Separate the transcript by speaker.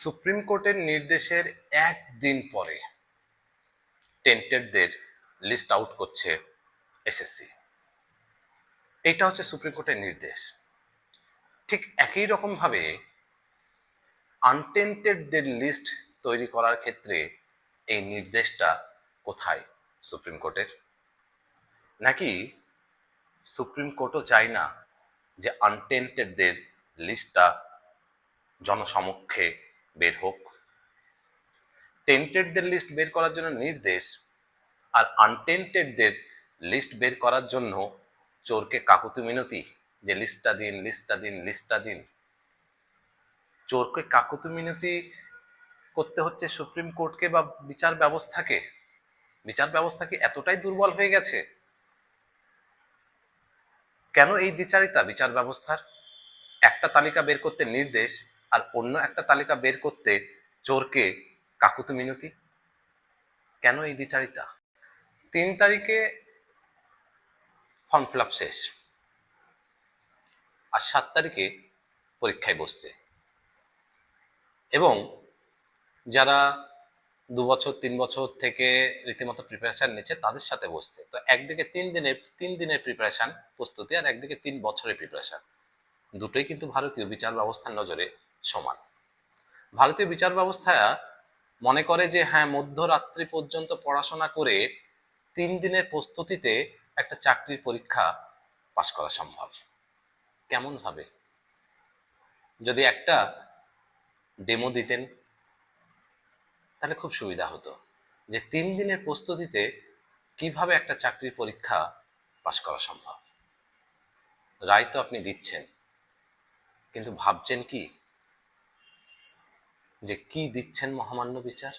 Speaker 1: Supreme কোর্টের নির্দেশের একদিন পরে টেন্টেডদের লিস্ট আউট করছে এসএসসি এটা হচ্ছে সুপ্রিম কোর্টের নির্দেশ। ঠিক একই রকমভাবে আনটেন্টেডদের লিস্ট তৈরি করার ক্ষেত্রে এই নির্দেশটা কোথায় সুপ্রিম কোর্টের? নাকি সুপ্রিম কোর্টও চায় না যে আনটেন্টেডদের লিস্টটা জনসমক্ষে বের হোক। টেন্টেডদের লিস্ট বের করার জন্য নির্দেশ আর আনটেন্টেডদের লিস্ট বের করার জন্য চোরকে কাকুতি মিনতি যে লিস্টটা দিন লিস্টটা দিন লিস্টটা দিন। চোরকে কাকুতি মিনতি করতে হচ্ছে সুপ্রিম কোর্টকে বা বিচার ব্যবস্থাকে। বিচার ব্যবস্থা কি এতটাই দুর্বল হয়ে গেছে? কেন এই দ্বিচারিতা বিচার ব্যবস্থার? একটা তালিকা বের করতে নির্দেশ আর অন্য একটা তালিকা বের করতে চোরকে কাকুতি মিনতি? কেন এই দ্বিচারিতা তিন তারিখে ফর্ম ফিল শেষ। আর সাত তারিখে পরীক্ষায় বসছে। এবং যারা দু বছর, তিন বছর থেকে রীতিমতো প্রিপারেশন নিচ্ছে, তাদের সাথে বসছে। তো একদিকে তিন দিনের তিন দিনের প্রিপারেশন প্রস্তুতি আর একদিকে তিন বছরের প্রিপারেশন দুটোই কিন্তু ভারতীয় বিচার ব্যবস্থার নজরে সমান। ভারতীয় বিচার ব্যবস্থা মনে করে যে হ্যাঁ মধ্যরাত্রি পর্যন্ত পড়াশোনা করে তিন দিনের প্রস্তুতিতে একটা চাকরির পরীক্ষা পাশ করা সম্ভব। কেমন ভাবে যদি একটা ডেমো দিতেন, তাহলে খুব সুবিধা হতো। যে, তিন দিনের প্রস্তুতিতে কীভাবে একটা চাকরির পরীক্ষা পাশ করা সম্ভব? রায় তো আপনি দিচ্ছেন, কিন্তু ভাবছেন কি? যে কি দিচ্ছেন মহামান্য বিচার?